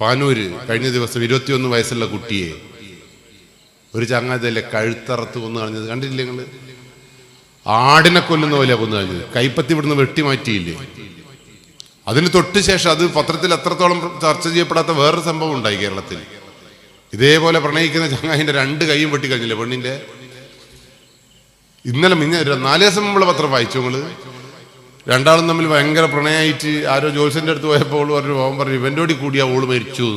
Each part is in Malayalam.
പാനൂര് കഴിഞ്ഞ ദിവസം ഇരുപത്തിയൊന്ന് വയസ്സുള്ള കുട്ടിയെ ഒരു ചങ്ങാതിയല്ലേ കഴുത്തറത്ത് കൊന്നു കളഞ്ഞത് കണ്ടില്ലേ നിങ്ങൾ? ആടിനെ കൊല്ലുന്ന പോലെ കൊന്നു കളഞ്ഞത്. കൈപ്പത്തി ഇവിടുന്ന് വെട്ടി മാറ്റിയില്ലേ? അതിന് തൊട്ട് ശേഷം അത് പത്രത്തിൽ അത്രത്തോളം ചർച്ച ചെയ്യപ്പെടാത്ത വേറൊരു സംഭവം ഉണ്ടായി കേരളത്തിൽ. ഇതേപോലെ പ്രണയിക്കുന്ന ചങ്ങായിന്റെ രണ്ട് കൈയും വെട്ടി കഴിഞ്ഞില്ലേ പെണ്ണിന്റെ? ഇന്നലെ മിഞ്ഞ നാല് ദിവസം മുമ്പുള്ള പത്രം വായിച്ചു നിങ്ങൾ? രണ്ടാളും തമ്മിൽ ഭയങ്കര പ്രണയമായിട്ട് ആരോ ജോത്സ്യന്റെ അടുത്ത് പോയപ്പോൾ ഓൾ പറഞ്ഞു പറഞ്ഞു ഇവന്റെ കൂടി കൂടിയാ ഓൾ മരിച്ചു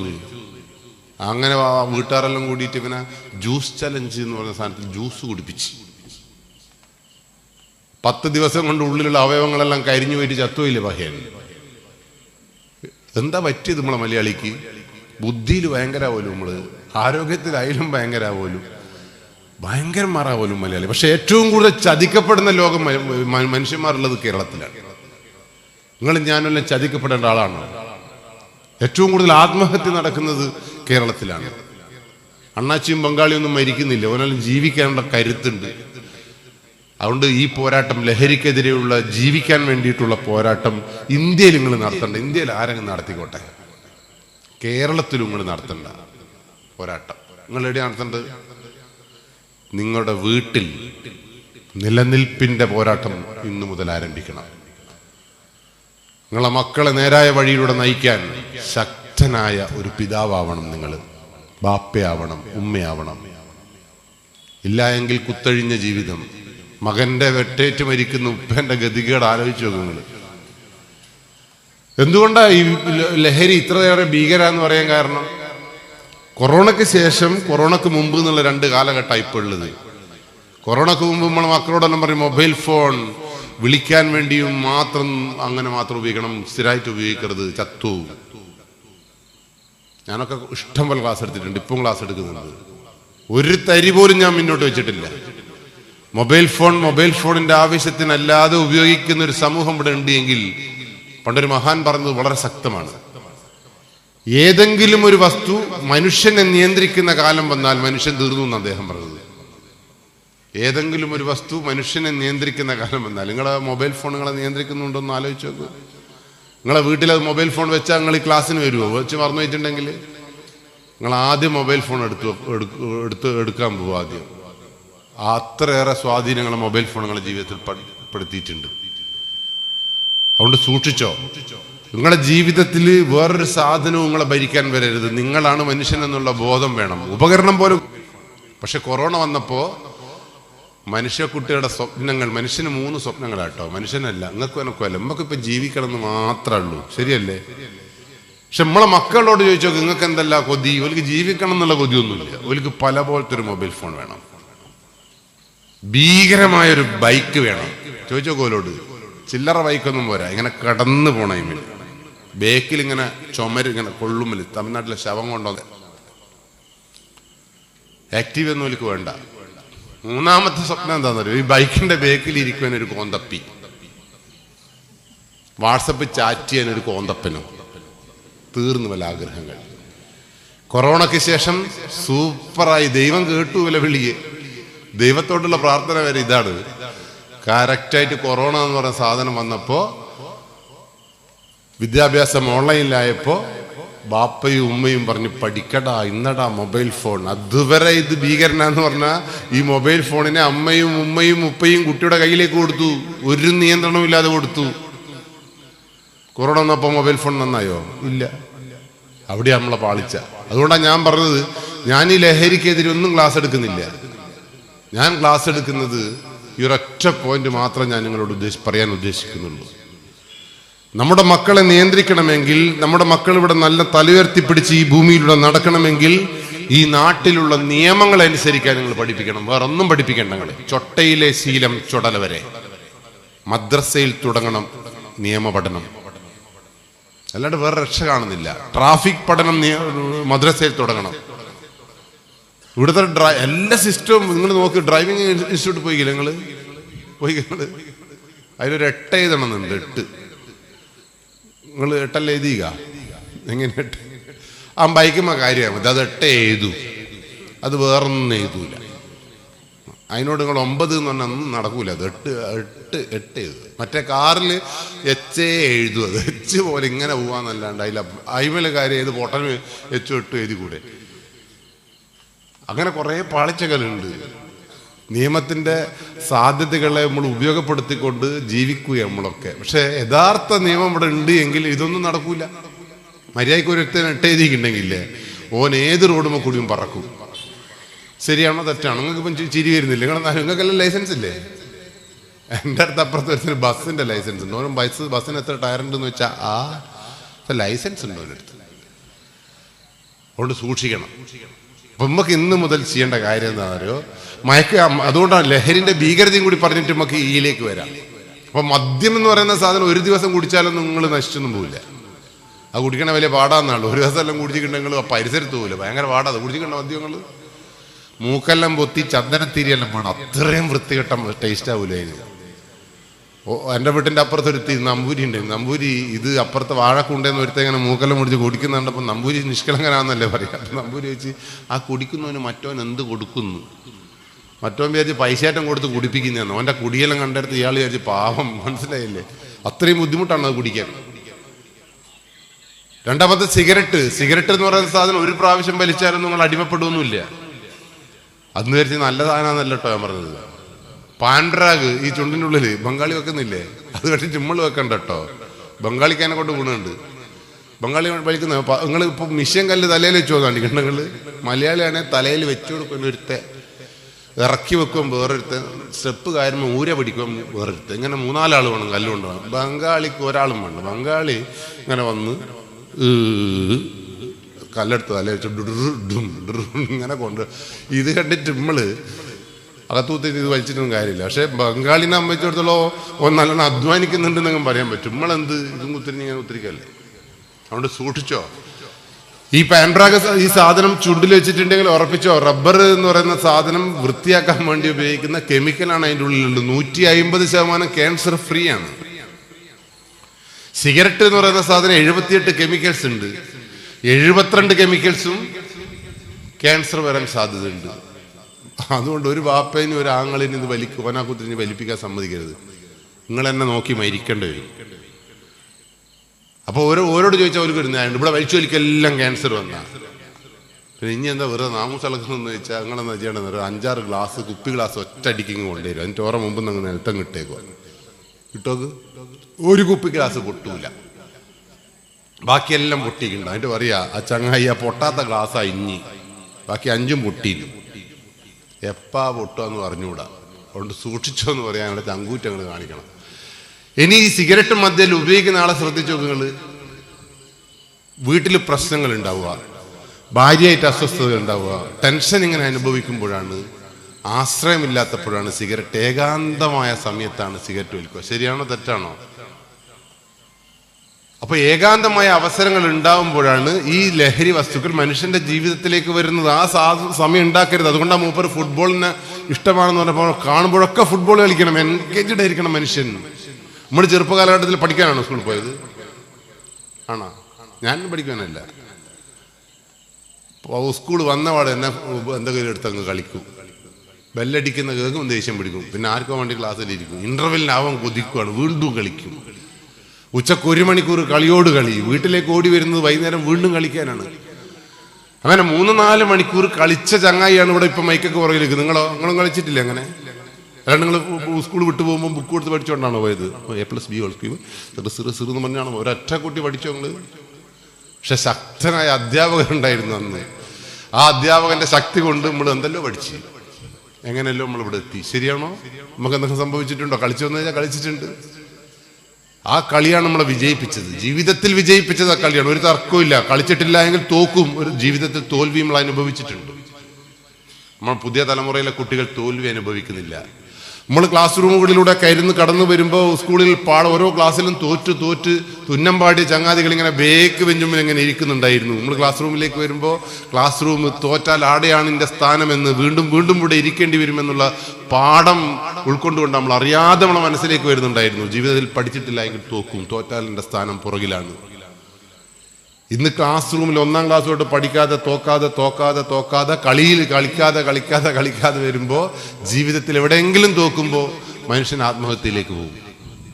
അങ്ങനെ വീട്ടുകാരെല്ലാം കൂടിയിട്ട് ഇവനെ ജ്യൂസ് ചലഞ്ച് എന്ന് പറഞ്ഞ സാധനത്തിൽ ജ്യൂസ് കുടിപ്പിച്ച്. പത്ത് ദിവസം കൊണ്ട് ഉള്ളിലുള്ള അവയവങ്ങളെല്ലാം കരിഞ്ഞു പോയിട്ട് ചത്തുപോയില്ലേ പഹയൻ എന്താ പറ്റിയത് നമ്മളെ മലയാളിക്ക്? ബുദ്ധിയിൽ ഭയങ്കര പോലും നമ്മൾ ആരോഗ്യത്തിലായാലും ഭയങ്കര പോലും ഭയങ്കരന്മാരാ പോലും മലയാളി. പക്ഷെ ഏറ്റവും കൂടുതൽ ചതിക്കപ്പെടുന്ന ലോകം മനുഷ്യന്മാരുള്ളത് കേരളത്തിലാണ്. നിങ്ങൾ ഞാനെല്ലാം ചതിക്കപ്പെടേണ്ട ആളാണ്? ഏറ്റവും കൂടുതൽ ആത്മഹത്യ നടക്കുന്നത് കേരളത്തിലാണ്. അണ്ണാച്ചിയും ബംഗാളിയും ഒന്നും മരിക്കുന്നില്ല. ഓനെല്ലാം ജീവിക്കാനുള്ള കരുത്തുണ്ട്. അതുകൊണ്ട് ഈ പോരാട്ടം ലഹരിക്കെതിരെയുള്ള ജീവിക്കാൻ വേണ്ടിയിട്ടുള്ള പോരാട്ടം ഇന്ത്യയിൽ നിങ്ങൾ നടത്തണ്ട. ഇന്ത്യയിൽ ആരെങ്കിലും നടത്തിക്കോട്ടെ? കേരളത്തിലും നിങ്ങൾ നടത്തണ്ട പോരാട്ടം. നിങ്ങൾ എവിടെയാണ് നടത്തേണ്ടത്? നിങ്ങളുടെ വീട്ടിൽ നിലനിൽപ്പിന്റെ പോരാട്ടം ഇന്നു മുതൽ ആരംഭിക്കണം. നിങ്ങളെ മക്കളെ നേരായ വഴിയിലൂടെ നയിക്കാൻ ശക്തനായ ഒരു പിതാവാവണം നിങ്ങൾ ബാപ്പയാവണം ഉമ്മയാവണം. ഇല്ല എങ്കിൽ കുത്തഴിഞ്ഞ ജീവിതം. മകന്റെ വെട്ടേറ്റ് മരിക്കുന്ന ഉപ്പന്റെ ഗതികേട് ആലോചിച്ചു നിങ്ങൾ എന്തുകൊണ്ടാണ് ഈ ലഹരി ഇത്രയേറെ ഭീകര എന്ന് പറയാൻ കാരണം? കൊറോണയ്ക്ക് ശേഷം കൊറോണയ്ക്ക് മുമ്പ് എന്നുള്ള രണ്ട് കാലഘട്ടം ഇപ്പോൾ ഉള്ളത്. കൊറോണയ്ക്ക് മുമ്പ് നമ്മൾ മക്കളോടെല്ലാം പറയും മൊബൈൽ ഫോൺ വിളിക്കാൻ വേണ്ടിയും മാത്രം അങ്ങനെ മാത്രം ഉപയോഗിക്കണം സ്ഥിരമായിട്ട് ഉപയോഗിക്കരുത് ചത്തു. ഞാനൊക്കെ ഇഷ്ടം പോലെ ക്ലാസ് എടുത്തിട്ടുണ്ട് ഇപ്പം ക്ലാസ് എടുക്കുന്നുണ്ട്. ഒരു തരി പോലും ഞാൻ മുന്നോട്ട് വെച്ചിട്ടില്ല. മൊബൈൽ ഫോൺ മൊബൈൽ ഫോണിന്റെ ആവശ്യത്തിനല്ലാതെ ഉപയോഗിക്കുന്ന ഒരു സമൂഹം ഇവിടെ ഉണ്ട് എങ്കിൽ പണ്ടൊരു മഹാൻ പറഞ്ഞത് വളരെ ശക്തമാണ്. ഏതെങ്കിലും ഒരു വസ്തു മനുഷ്യനെ നിയന്ത്രിക്കുന്ന കാലം വന്നാൽ മനുഷ്യൻ തീർന്നു എന്ന് അദ്ദേഹം പറഞ്ഞത്. ഏതെങ്കിലും ഒരു വസ്തു മനുഷ്യനെ നിയന്ത്രിക്കുന്ന കാലം വന്നാൽ നിങ്ങളെ മൊബൈൽ ഫോൺ നിങ്ങളെ നിയന്ത്രിക്കുന്നുണ്ടോ എന്ന് ആലോചിച്ച് നോക്കൂ. നിങ്ങളെ വീട്ടിൽ അത് മൊബൈൽ ഫോൺ വെച്ചാൽ നിങ്ങൾ ഈ ക്ലാസ്സിന് വരുമോ വെച്ച് മറന്നു വെച്ചിട്ടുണ്ടെങ്കിൽ നിങ്ങൾ ആദ്യം മൊബൈൽ ഫോൺ എടുത്തു എടുത്ത് എടുക്കാൻ പോകും ആദ്യം. അത്രയേറെ സ്വാധീനങ്ങൾ മൊബൈൽ ഫോൺ നിങ്ങളെ ജീവിതത്തിൽ പെടുത്തിയിട്ടുണ്ട്. അതുകൊണ്ട് സൂക്ഷിച്ചോ? നിങ്ങളുടെ ജീവിതത്തിൽ വേറൊരു സാധനവും നിങ്ങളെ ഭരിക്കാൻ വരരുത്. നിങ്ങളാണ് മനുഷ്യൻ എന്നുള്ള ബോധം വേണം. ഉപകരണം പോലും പക്ഷെ കൊറോണ വന്നപ്പോ മനുഷ്യക്കുട്ടിയുടെ സ്വപ്നങ്ങൾ മനുഷ്യന് മൂന്ന് സ്വപ്നങ്ങളാട്ടോ മനുഷ്യനല്ല നിങ്ങൾക്ക് എനക്കും അല്ല. നമുക്ക് ഇപ്പൊ ജീവിക്കണം എന്ന് മാത്രമേ ഉള്ളൂ. ശരിയല്ലേ? പക്ഷെ നമ്മളെ മക്കളോട് ചോദിച്ചോ നിങ്ങൾക്ക് എന്തല്ല കൊതി? ഒലിക്ക് ജീവിക്കണം എന്നുള്ള കൊതിയൊന്നുമില്ല. ഒലിക്ക് പല പോലത്തെ ഒരു മൊബൈൽ ഫോൺ വേണം. ഭീകരമായൊരു ബൈക്ക് വേണം. ചോദിച്ചോ കോലോട് ചില്ലറ ബൈക്കൊന്നും പോരാ. ഇങ്ങനെ കടന്നു പോണ ഇമിൽ ബേക്കിൽ ഇങ്ങനെ ചുമരിങ്ങനെ കൊള്ളുമ്പിൽ തമിഴ്നാട്ടിലെ ശവം കൊണ്ടുവന്ന് ആക്റ്റീവ് ഒന്നും എനിക്ക് വേണ്ട. മൂന്നാമത്തെ സ്വപ്നം എന്താണെന്നറിയോ ഈ ബൈക്കിന്റെ ബേക്കിൽ ഇരിക്കുവാൻ ഒരു കോന്തപ്പി. വാട്സപ്പ് ചാറ്റ് ചെയ്യാൻ ഒരു കോന്തപ്പനും. തീർന്നു വല്ല ആഗ്രഹങ്ങൾ. കൊറോണയ്ക്ക് ശേഷം സൂപ്പറായി. ദൈവം കേട്ടു വില വിളിയെ. ദൈവത്തോടുള്ള പ്രാർത്ഥന വരെ ഇതാണ്. കറക്റ്റായിട്ട് കൊറോണ എന്ന് പറഞ്ഞ സാധനം വന്നപ്പോ വിദ്യാഭ്യാസം ഓൺലൈനിലായപ്പോ ബാപ്പയും ഉമ്മയും പറഞ്ഞു പഠിക്കടാ ഇന്നടാ മൊബൈൽ ഫോൺ. അതുവരെ ഇത് ഭീകരനാന്ന് പറഞ്ഞാൽ ഈ മൊബൈൽ ഫോണിനെ അമ്മയും ഉമ്മയും ഉപ്പയും കുട്ടിയുടെ കയ്യിലേക്ക് കൊടുത്തു. ഒരു നിയന്ത്രണവും ഇല്ലാതെ കൊടുത്തു. കൊറോണ വന്നപ്പോ മൊബൈൽ ഫോൺ നന്നായോ? ഇല്ല. അവിടെ നമ്മളെ പാളിച്ച. അതുകൊണ്ടാണ് ഞാൻ പറഞ്ഞത് ഞാൻ ഈ ലഹരിക്കെതിരെ ഒന്നും ക്ലാസ് എടുക്കുന്നില്ല. ഞാൻ ക്ലാസ് എടുക്കുന്നത് ഈ ഒരൊറ്റ പോയിന്റ് മാത്രം ഞാൻ നിങ്ങളോട് ഉദ്ദേശി പറയാൻ ഉദ്ദേശിക്കുന്നുള്ളൂ. നമ്മുടെ മക്കളെ നിയന്ത്രിക്കണമെങ്കിൽ നമ്മുടെ മക്കൾ ഇവിടെ നല്ല തലയുയർത്തി പിടിച്ച് ഈ ഭൂമിയിലൂടെ നടക്കണമെങ്കിൽ ഈ നാട്ടിലുള്ള നിയമങ്ങൾ അനുസരിക്കാൻ നിങ്ങൾ പഠിപ്പിക്കണം. വേറെ ഒന്നും പഠിപ്പിക്കേണ്ട നിങ്ങൾ. ചൊട്ടയിലെ ശീലം ചുടല വരെ. മദ്രസയിൽ തുടങ്ങണം നിയമ പഠനം. അല്ലാണ്ട് വേറെ രക്ഷ കാണുന്നില്ല. ട്രാഫിക് പഠനം മദ്രസയിൽ തുടങ്ങണം. ഇവിടുത്തെ ഡ്രൈ എല്ലാ സിസ്റ്റവും നിങ്ങൾ നോക്ക് ഡ്രൈവിംഗ് ഇൻസ്റ്റിറ്റ്യൂട്ട് പോയിക്കില്ല നിങ്ങൾ പോയി അതിലൊരു എട്ട് എഴുതണമെന്നുണ്ട് എട്ട്. നിങ്ങൾ എട്ടല്ല എഴുതിയ എങ്ങനെ ആ ബൈക്കുമ്പോൾ കാര്യമാണ് മതി. അത് എട്ട് എഴുതു. അത് വേറൊന്നും എഴുതൂല. അതിനോട് നിങ്ങൾ ഒമ്പത് എന്ന് പറഞ്ഞാൽ ഒന്നും നടക്കൂല. അത് എട്ട് എട്ട് എട്ട് എഴുതുക. മറ്റേ കാറിൽ എച്ച് എഴുതും. അത് എച്ച് പോലെ ഇങ്ങനെ പോവാന്നല്ലാണ്ട് അതിൽ അയിമല കാര്യം ഏത് പൊട്ടന് എച്ച് എട്ട് എഴുതി കൂടെ അങ്ങനെ കുറേ പാളിച്ചകളുണ്ട് നിയമത്തിന്റെ സാധ്യതകളെ നമ്മൾ ഉപയോഗപ്പെടുത്തിക്കൊണ്ട് ജീവിക്കുക നമ്മളൊക്കെ. പക്ഷേ യഥാർത്ഥ നിയമം ഇവിടെ ഉണ്ട് എങ്കിൽ ഇതൊന്നും നടക്കൂല. മര്യാദയ്ക്ക് ഒരുത്തൻ എട്ട് എഴുതിയിട്ടുണ്ടെങ്കിലേ ഓൻ ഏത് റോഡുമ്പോൾ കൂടിയും പറക്കും. ശരിയാണോ തെറ്റാണോ? നിങ്ങൾക്ക് ഇപ്പം ചിരി വരുന്നില്ല. നിങ്ങൾ നിങ്ങൾക്കെല്ലാം ലൈസൻസ് ഇല്ലേ? എന്റെ അടുത്ത് അപ്പുറത്ത് വരുന്ന ബസ്സിന്റെ ലൈസൻസ് ഉണ്ട്. ഓരോ ബസ് ബസ്സിന് എത്ര ടയർ ഉണ്ടെന്ന് വെച്ചാൽ ആ ലൈസൻസ് ഉണ്ടോ അടുത്ത്. അതുകൊണ്ട് സൂക്ഷിക്കണം. അപ്പൊ നമുക്ക് ഇന്ന് മുതൽ ചെയ്യേണ്ട കാര്യം എന്താ പറയുക മയക്ക അതുകൊണ്ടാണ് ലഹരിന്റെ ഭീകരതയും കൂടി പറഞ്ഞിട്ട് നമുക്ക് ഈയിലേക്ക് വരാം. അപ്പം മദ്യം എന്ന് പറയുന്ന സാധനം ഒരു ദിവസം കുടിച്ചാലൊന്നും നിങ്ങൾ നശിച്ചൊന്നും പോവില്ല. അത് കുടിക്കണ വലിയ പാടാന്നാണ്. ഒരു ദിവസം എല്ലാം കുടിച്ചിട്ടുണ്ടെങ്കിൽ ആ പരിസരത്ത് പോവില്ല. ഭയങ്കര പാടാ. കുടിച്ചിട്ടുണ്ട് മദ്യങ്ങൾ മൂക്കെല്ലാം പൊത്തി ചന്ദനത്തിരിയെല്ലാം വേണം. അത്രയും വൃത്തികെട്ട ടേസ്റ്റ് ആവില്ല എന്റെ വീട്ടിന്റെ അപ്പുറത്ത് ഒരുത്തി നമ്പൂരി ഉണ്ടായിരുന്നു നമ്പൂരി ഇത് അപ്പുറത്ത് വാഴക്കുണ്ടെന്ന് ഒരുത്തെ ഇങ്ങനെ മൂക്കെല്ലാം മുടിച്ച് കുടിക്കുന്നുണ്ടപ്പോൾ നമ്പൂരി നിഷ്കളങ്കനാന്നല്ലേ പറയാം. നമ്പൂരി വെച്ച് ആ കുടിക്കുന്നവന് മറ്റോൻ എന്ത് കൊടുക്കുന്നു? മറ്റോൻ വിചാരിച്ച് പൈസയാറ്റം കൊടുത്ത് കുടിപ്പിക്കുന്നതെന്ന് അവന്റെ കുടിയെല്ലാം കണ്ടെടുത്ത് ഇയാൾ വിചാരിച്ച് പാവം മനസ്സിലായില്ലേ? അത്രയും ബുദ്ധിമുട്ടാണ് അത് കുടിക്കാൻ. രണ്ടാമത്തെ സിഗരറ്റ്. സിഗരറ്റ് എന്ന് പറയുന്ന സാധനം ഒരു പ്രാവശ്യം വലിച്ചാലും നിങ്ങൾ അടിമപ്പെടുമൊന്നുമില്ല അന്ന് വിചാരിച്ച് നല്ല സാധനമാണെന്നല്ലോ ഞാൻ പറഞ്ഞത്. പാൻഡ്രാഗ് ഈ ചുണ്ടിന്റെ ഉള്ളിൽ ബംഗാളി വെക്കുന്നില്ലേ? അത് പക്ഷെ ചിമ്മൾ വെക്കണ്ട കേട്ടോ ബംഗാളിക്ക് അതിനെ കൊണ്ട് ഗുണമുണ്ട്. ബംഗാളി വലിക്കുന്ന നിങ്ങൾ ഇപ്പൊ മിഷ്യൻ കല്ല് തലയിൽ വെച്ച് നോക്കാണ്ട് കണ്ടങ്ങൾ മലയാളിയാണെ തലയിൽ വെച്ചു കൊടുക്കുന്ന ഒരുത്തെ ഇറക്കി വെക്കും വേറൊരുത്തെ സ്റ്റെപ്പ് കയറുമ്പോൾ ഊര പിടിക്കും വേറൊരുത്തെ ഇങ്ങനെ മൂന്നാലാൾ വേണം കല്ല് കൊണ്ടുപോകണം ബംഗാളിക്ക് ഒരാളും വേണം ബംഗാളി ഇങ്ങനെ വന്ന് കല്ലെടുത്ത് തലയിൽ വെച്ച് ഇങ്ങനെ കൊണ്ട്. ഇത് കണ്ടിട്ട് നമ്മൾ അകത്തൂത്തി ഇത് വലിച്ചിട്ടൊന്നും കാര്യമില്ല. പക്ഷേ ബംഗാളിനെ സംബന്ധിച്ചിടത്തോളം ഓ നല്ലോണം അധ്വാനിക്കുന്നുണ്ടെന്നെങ്കിലും പറയാൻ പറ്റും. നമ്മളെന്ത് ഇതും കുത്തിരിഞ്ഞ് ഇങ്ങനെ കുത്തിരിക്കല്ലേ? അതുകൊണ്ട് സൂക്ഷിച്ചോ. ഈ പാൻഡ്രാഗ് ഈ സാധനം ചുണ്ടിൽ വെച്ചിട്ടുണ്ടെങ്കിൽ ഉറപ്പിച്ചോ. റബ്ബർ എന്ന് പറയുന്ന സാധനം വൃത്തിയാക്കാൻ വേണ്ടി ഉപയോഗിക്കുന്ന കെമിക്കലാണ് അതിന്റെ ഉള്ളിലുള്ളത്. നൂറ്റി അയിമ്പത് ശതമാനം ക്യാൻസർ ഫ്രീ ആണ്. സിഗരറ്റ് എന്ന് പറയുന്ന സാധനം എഴുപത്തിയെട്ട് കെമിക്കൽസ് ഉണ്ട്. എഴുപത്തിരണ്ട് കെമിക്കൽസും ക്യാൻസർ വരാൻ സാധ്യതയുണ്ട്. അതുകൊണ്ട് ഒരു വാപ്പേനും ഒരു ആങ്ങളിനും ഇത് വലിക്ക് ഓനാക്കുത്തിരിഞ്ഞ് വലിപ്പിക്കാൻ സമ്മതിക്കരുത്. നിങ്ങൾ എന്നെ നോക്കി മരിക്കേണ്ടി വരും. അപ്പോൾ ഓരോ ഓരോട് ചോദിച്ചാൽ അവർക്ക് ഒരു ന്യായമുണ്ട്. ഇവിടെ വലിച്ചു വലിക്കെല്ലാം ക്യാൻസർ വന്നാ. പിന്നെ ഇനി എന്താ വെറുതെ നാമൂസ് ഇളക്കുന്നതെന്ന് വെച്ചാൽ നിങ്ങളെന്താ ചെയ്യണമെന്ന് ഒരു അഞ്ചാറ് ഗ്ലാസ് കുപ്പി ഗ്ലാസ് ഒറ്റ അടിക്കിങ് കൊണ്ടുവരും അതിന്റെ ഓറ മുമ്പ് നിങ്ങൾ നിലത്തം കിട്ടേക്കുക കിട്ടോക്ക് ഒരു കുപ്പി ഗ്ലാസ് പൊട്ടൂല. ബാക്കിയെല്ലാം പൊട്ടിക്കുന്നുണ്ട് അതിന്റെ പറയാ ആ ചങ്ങായി ആ പൊട്ടാത്ത ഗ്ലാസ്സാണ് ഇഞ്ഞി. ബാക്കി അഞ്ചും പൊട്ടിയില്ല എപ്പാ പൊട്ടുകയെന്ന് പറഞ്ഞുകൂടാ. അതുകൊണ്ട് സൂക്ഷിച്ചോ എന്ന് അവിടെ ചങ്കൂറ്റങ്ങൾ കാണിക്കണം. ഇനി ഈ സിഗരറ്റ് മദ്യയിൽ ഉപയോഗിക്കുന്ന ആളെ ശ്രദ്ധിച്ചു നിങ്ങൾ വീട്ടിൽ പ്രശ്നങ്ങൾ ഉണ്ടാവുക ഭാര്യയായിട്ട് അസ്വസ്ഥതകൾ ഉണ്ടാവുക ടെൻഷൻ ഇങ്ങനെ അനുഭവിക്കുമ്പോഴാണ് ആശ്രയമില്ലാത്തപ്പോഴാണ് സിഗരറ്റ് ഏകാന്തമായ സമയത്താണ് സിഗരറ്റ് വലിക്കുക. ശരിയാണോ തെറ്റാണോ? അപ്പൊ ഏകാന്തമായ അവസരങ്ങൾ ഉണ്ടാവുമ്പോഴാണ് ഈ ലഹരി വസ്തുക്കൾ മനുഷ്യന്റെ ജീവിതത്തിലേക്ക് വരുന്നത്. ആ സാ സമയം ഉണ്ടാക്കരുത്. അതുകൊണ്ടാണ് മൂപ്പർ ഫുട്ബോളിന് ഇഷ്ടമാണെന്ന് പറഞ്ഞപ്പോൾ കാണുമ്പോഴൊക്കെ ഫുട്ബോൾ കളിക്കണം എൻഗേജ്ഡ് ആയിരിക്കണം മനുഷ്യൻ. നമ്മൾ ചെറുപ്പകാലഘട്ടത്തിൽ പഠിക്കാനാണോ സ്കൂളിൽ പോയത്? ആണോ? ഞാൻ പഠിക്കാനല്ല സ്കൂൾ വന്നപാട് എന്നെ എന്തെങ്കിലും എടുത്ത് അങ്ങ് കളിക്കും. ബെല്ലടിക്കുന്ന കേൾക്കും ദേഷ്യം പിടിക്കും. പിന്നെ ആർക്കോ വേണ്ടി ക്ലാസ്സിലിരിക്കും. ഇന്റർവെല്ലിന് കൊതിക്കുകയാണ് വീണ്ടും കളിക്കും. ഉച്ചയ്ക്ക് ഒരു മണിക്കൂർ കളിയോട് കളി. വീട്ടിലേക്ക് ഓടി വരുന്നത് വൈകുന്നേരം വീണ്ടും കളിക്കാനാണ്. അങ്ങനെ മൂന്ന് നാല് മണിക്കൂർ കളിച്ച ചങ്ങായിയാണ് ഇവിടെ ഇപ്പൊ മൈക്കൊക്കെ പുറകിലേക്ക് നിങ്ങളോ? നിങ്ങളും കളിച്ചിട്ടില്ല അങ്ങനെ? അല്ലാണ്ട് നിങ്ങൾ സ്കൂൾ വിട്ടു പോകുമ്പോൾ ബുക്ക് കൊടുത്ത് പഠിച്ചുകൊണ്ടാണോ പോയത്? A plus B whole cube സിറ് സിറ് സിറ് എന്ന് പറഞ്ഞാണ് ഒരൊറ്റ കുട്ടി പഠിച്ചോ നിങ്ങൾ പക്ഷെ ശക്തനായ അധ്യാപകനുണ്ടായിരുന്നു അന്ന്. ആ അധ്യാപകന്റെ ശക്തി കൊണ്ട് നമ്മൾ എന്തെല്ലോ പഠിച്ചു. എങ്ങനെയല്ലോ നമ്മൾ ഇവിടെ എത്തി. ശരിയാണോ? നമുക്ക് എന്തൊക്കെ സംഭവിച്ചിട്ടുണ്ടോ? കളിച്ചു വന്നു കഴിഞ്ഞാൽ കളിച്ചിട്ടുണ്ട്. ആ കളിയാണ് നമ്മളെ വിജയിപ്പിച്ചത്. ജീവിതത്തിൽ വിജയിപ്പിച്ചത് ആ കളിയാണ്. ഒരു തർക്കവും കളിച്ചിട്ടില്ല എങ്കിൽ തോക്കും. ഒരു ജീവിതത്തിൽ തോൽവി നമ്മൾ അനുഭവിച്ചിട്ടുണ്ട്. നമ്മൾ പുതിയ തലമുറയിലെ കുട്ടികൾ തോൽവി അനുഭവിക്കുന്നില്ല. നമ്മൾ ക്ലാസ് റൂമുകളിലൂടെ കരുന്ന് കടന്നു വരുമ്പോൾ സ്കൂളിൽ പാട ഓരോ ക്ലാസ്സിലും തോറ്റ് തോറ്റ് തുന്നം പാടിയ ചങ്ങാതികൾ ഇങ്ങനെ ബേക്ക് ബെഞ്ചുമ്പിൽ ഇങ്ങനെ ഇരിക്കുന്നുണ്ടായിരുന്നു. നമ്മൾ ക്ലാസ് റൂമിലേക്ക് വരുമ്പോൾ ക്ലാസ് റൂം തോറ്റാൽ ആടെയാണ് എന്റെ സ്ഥാനമെന്ന് വീണ്ടും വീണ്ടും ഇവിടെ ഇരിക്കേണ്ടി വരുമെന്നുള്ള പാഠം ഉൾക്കൊണ്ടുകൊണ്ട് നമ്മൾ അറിയാതെ നമ്മളെ മനസ്സിലേക്ക് വരുന്നുണ്ടായിരുന്നു. ജീവിതത്തിൽ പഠിച്ചിട്ടില്ല എങ്കിൽ തോക്കും. തോറ്റാൽ എന്റെ സ്ഥാനം പുറകിലാണ്. ഇന്ന് ക്ലാസ് റൂമിൽ ഒന്നാം ക്ലാസ് തൊട്ട് പഠിക്കാതെ തോക്കാതെ തോക്കാതെ തോക്കാതെ കളിയിൽ കളിക്കാതെ കളിക്കാതെ കളിക്കാതെ വരുമ്പോൾ ജീവിതത്തിൽ എവിടെയെങ്കിലും തോക്കുമ്പോൾ മനുഷ്യൻ ആത്മഹത്യയിലേക്ക് പോകും.